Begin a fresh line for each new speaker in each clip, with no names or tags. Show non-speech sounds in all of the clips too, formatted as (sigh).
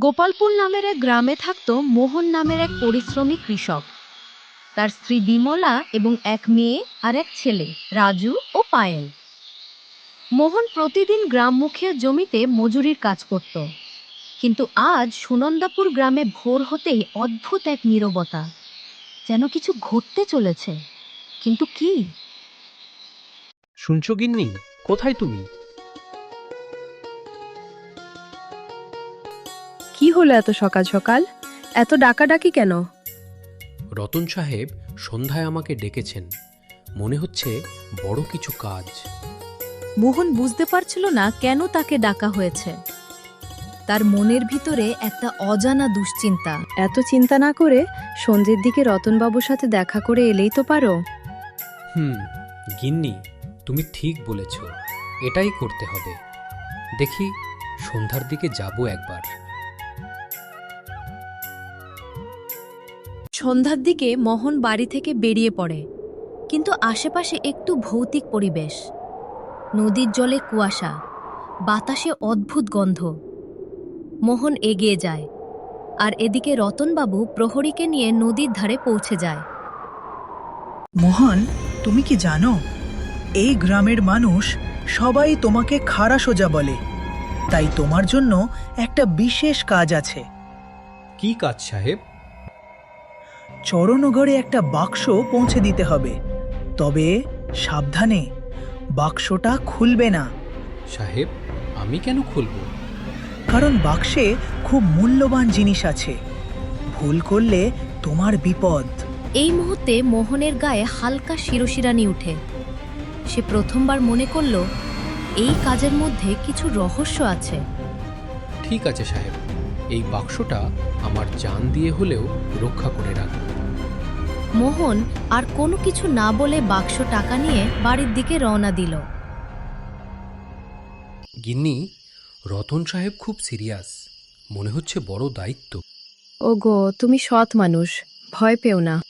গোপালপুর নামের এক গ্রামে থাকত মোহন নামের এক পরিশ্রমী কৃষক। তার স্ত্রী বিমলা এবং এক মেয়ে আর এক ছেলে, রাজু ও পায়েল। মোহন প্রতিদিন গ্রামমুখীয় জমিতে মজুরির কাজ করত। কিন্তু আজ সুনন্দাপুর গ্রামে ভোর হতেই অদ্ভুত এক নীরবতা। যেন কিছু ঘটতে চলেছে। কিন্তু কি?
শুনছো গিন্নি? কোথায় তুমি?
হলো এত সকাল সকাল? এত ডাকাডাকি কেন?
রতন সাহেব সন্ধ্যায় আমাকে ডেকেছেন। মনে হচ্ছে বড় কিছু কাজ।
মোহন বুঝতে পারছিল না কেন তাকে ডাকা হয়েছে। তার মনের ভিতরে একটা অজানা দুশ্চিন্তা।
এত চিন্তা না করে সঞ্জের দিকে রতনবাবুর সাথে দেখা করে এলেই তো পারো।
হুম গিন্নি তুমি ঠিক বলেছ। এটাই করতে হবে। দেখি সন্ধ্যার দিকে যাব একবার।
সন্ধ্যার দিকে মোহন বাড়ি থেকে বেরিয়ে পড়ে। কিন্তু আশেপাশে একটু ভৌতিক পরিবেশ। নদীর জলে কুয়াশা বাতাসে অদ্ভুত গন্ধ। মোহন এগিয়ে যায় আর এদিকে রতনবাবু প্রহরীকে নিয়ে নদীর ধারে পৌঁছে যায়।
মোহন তুমি কি জানো? এই গ্রামের মানুষ সবাই তোমাকে খাড়া সোজা বলে। তাই তোমার জন্য একটা বিশেষ কাজ আছে।
কি কাজ সাহেব?
চরণগড়ে একটা বাক্স পৌঁছে দিতে হবে। তবে সাবধানে বাক্সটা খুলবে না।
সাহেব আমি কেন খুলব?
কারণ বাক্সে খুব মূল্যবান জিনিস আছে। ভুল করলে তোমার বিপদ।
এই মুহূর্তে মোহনের গায়ে হালকা শিরশিরানি উঠে। সে প্রথমবার মনে করল এই কাজের মধ্যে কিছু রহস্য আছে।
ঠিক আছে সাহেব এই বাক্সটা আমার জান দিয়ে হলেও রক্ষা করে রাখব।
মোহন আর কোনো কিছু না বলে বাক্স টাকা নিয়ে বাড়ির দিকে রওনা দিল।
গিন্নি রতন সাহেব খুব সিরিয়াস। মনে হচ্ছে বড় দায়িত্ব।
ওগো তুমি সৎ মানুষ ভয় পেও না।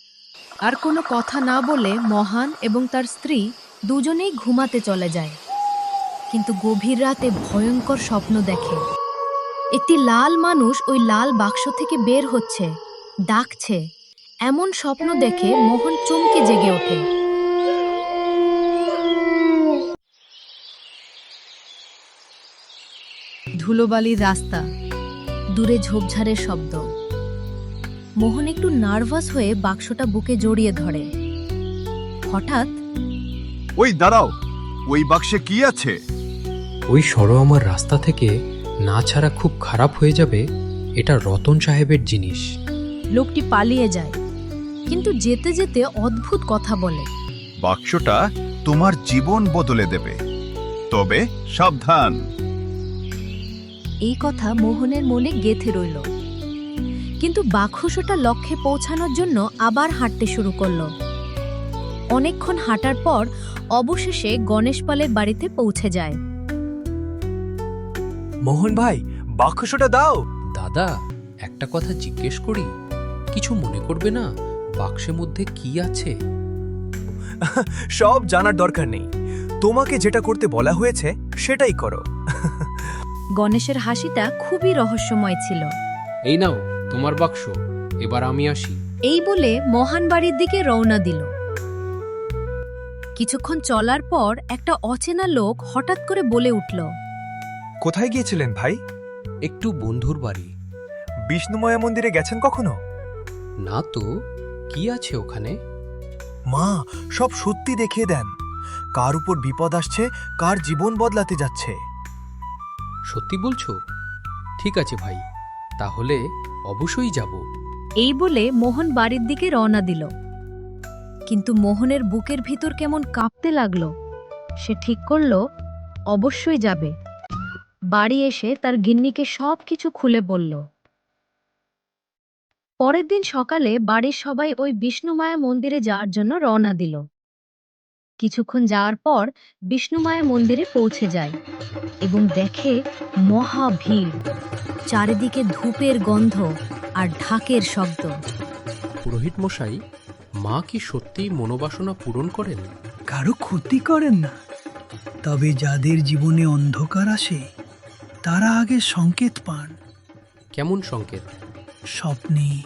আর কোনো কথা না বলে মহান এবং তার স্ত্রী দুজনেই ঘুমাতে চলে যায়। কিন্তু গভীর রাতে ভয়ঙ্কর স্বপ্ন দেখে। একটি লাল মানুষ ওই লাল বাক্স থেকে বের হচ্ছে ডাকছে। এমন স্বপ্ন দেখে মোহন চমকে জেগে ওঠে। ধুলোবালির রাস্তা দূরে ঝোপঝাড়ের শব্দ। মোহন একটু নার্ভাস হয়ে বাক্সটা বুকে জড়িয়ে ধরে। হঠাৎ
ওই দাঁড়াও ওই বাক্সে কি আছে?
ওই সরো আমার রাস্তা থেকে না ছাড়া খুব খারাপ হয়ে যাবে এটা রতন সাহেবের জিনিস।
লোকটি পালিয়ে যায়। কিন্তু যেতে যেতে অদ্ভুত কথা বলে।
বাক্সটা তোমার জীবন বদলে দেবে। তবে সাবধান।
এই কথা মোহনের মনে গেথে রইল। কিন্তু বাক্সটা লক্ষ্যে পৌঁছানোর জন্য আবার হাঁটতে শুরু করল। অনেকক্ষণ হাঁটার পর অবশেষে গণেশ পালের বাড়িতে পৌঁছে যায়।
মোহন ভাই বাক্সটা দাও।
দাদা একটা কথা জিজ্ঞেস করি। কিছু মনে করবে না? বাক্সের মধ্যে কি আছে? (laughs)
সব জানার দরকার নেই। তোমাকে যেটা করতে বলা হয়েছে সেটাই করো। (laughs)
গণেশের হাসিটা খুবই রহস্যময় ছিল।
এই নাও তোমার বাক্স। এবার আমি আসি।
এই বলে মহান বাড়ির দিকে রওনা দিল। কিছুক্ষণ চলার পর একটা অচেনা লোক হঠাৎ করে বলে উঠল
কোথায় গিয়েছিলেন ভাই?
একটু বন্ধুর বাড়ি।
বিষ্ণুময়া মন্দিরে গেছেন কখনো?
না তো কি আছে ওখানে?
মা সব সত্যি দেখিয়ে দেন। কার উপর বিপদ আসছে কার জীবন বদলাতে যাচ্ছে।
সত্যি বলছো? ঠিক আছে ভাই তাহলে অবশ্যই যাব।
এই বলে মোহন বাড়ির দিকে রওনা দিল। কিন্তু মোহনের বুকের ভিতর কেমন কাঁপতে লাগল। সে ঠিক করল অবশ্যই যাবে। বাড়ি এসে তার গিন্নিকে সব কিছু খুলে বলল। পরের দিন সকালে বাড়ির সবাই ওই বিষ্ণুমায়া মন্দিরে যাওয়ার জন্য রওনা দিল। কিছুক্ষণ যাওয়ার পর বিষ্ণুমায়া মন্দিরে পৌঁছে যায় এবং দেখে মহা ভিড় চারিদিকে ধূপের গন্ধ আর ঢাকের শব্দ।
পুরোহিত মশাই মা কি সত্যিই মনোবাসনা পূরণ করেন?
কারও ক্ষতি করেন না। তবে যাদের জীবনে অন্ধকার আসে তারা আগে সংকেত পান।
কেমন সংকেত?
স্বপ্নে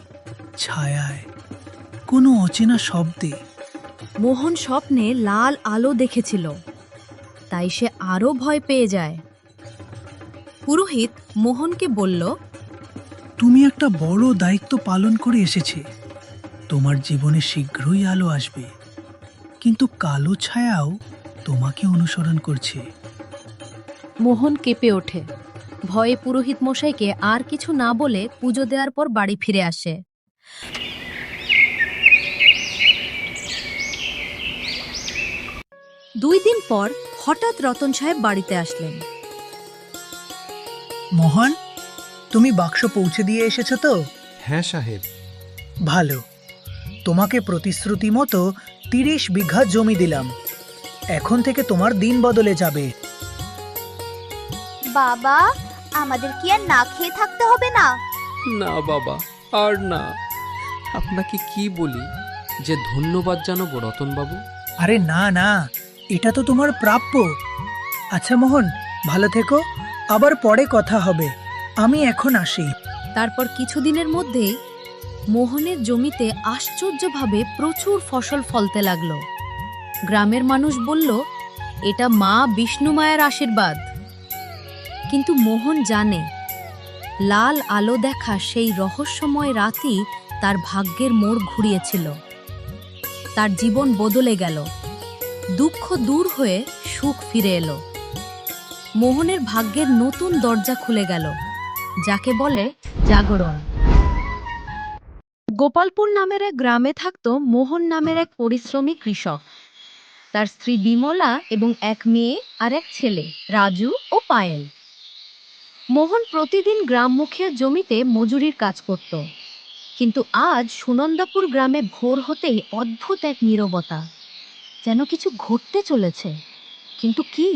ছায়ায় কোনো অচেনা শব্দে।
মোহন স্বপ্নে লাল আলো দেখেছিল তাই সে আরও ভয় পেয়ে যায়। পুরোহিত মোহনকে বলল
তুমি একটা বড় দায়িত্ব পালন করে এসেছে। তোমার জীবনে শীঘ্রই আলো আসবে। কিন্তু কালো ছায়াও তোমাকে অনুসরণ করছে।
মোহন কেঁপে ওঠে। ভয়ে পুরোহিত মশাইকে আর কিছু না বলে পুজো দেওয়ার পর বাড়ি ফিরে আসে। দুই দিন পর হঠাৎ রতন সাহেব বাড়িতে আসলেন।
মোহন তুমি বাক্স পৌঁছে দিয়ে এসেছ তো?
হ্যাঁ সাহেব।
ভালো। তোমাকে প্রতিশ্রুতি মতো তিরিশ বিঘা জমি দিলাম। এখন থেকে তোমার দিন বদলে যাবে।
বাবা আমাদের কি আর না খেয়ে থাকতে হবে না?
না বাবা আর না। আপনাকে কি বলি যে ধন্যবাদ জানাব রতনবাবু?
আরে না না এটা তো তোমার প্রাপ্য। আচ্ছা মোহন ভালো থেকো আবার পরে কথা হবে। আমি এখন আসি।
তারপর কিছুদিনের মধ্যেই মোহনের জমিতে আশ্চর্যভাবে প্রচুর ফসল ফলতে লাগল। গ্রামের মানুষ বলল এটা মা বিষ্ণু মায়ের আশীর্বাদ। কিন্তু মোহন জানে, লাল আলো দেখা সেই রহস্যময় রাতই তার ভাগ্যের মোড় ঘুরিয়েছিল। তার জীবন বদলে গেল। দুঃখ দূর হয়ে সুখ ফিরে এলো। মোহনের ভাগ্যের নতুন দরজা খুলে গেল, যাকে বলে জাগরণ। গোপালপুর নামের এক গ্রামে থাকত মোহন নামের এক পরিশ্রমী কৃষক। তার স্ত্রী বিমলা এবং এক মেয়ে আর এক ছেলে, রাজু ও পায়েল। মোহন প্রতিদিন গ্রামমুখী জমিতে মজুরির কাজ করত। কিন্তু আজ সুনন্দাপুর গ্রামে ভোর হতেই অদ্ভুত এক নীরবতা। যেন কিছু ঘটতে চলেছে। কিন্তু কি?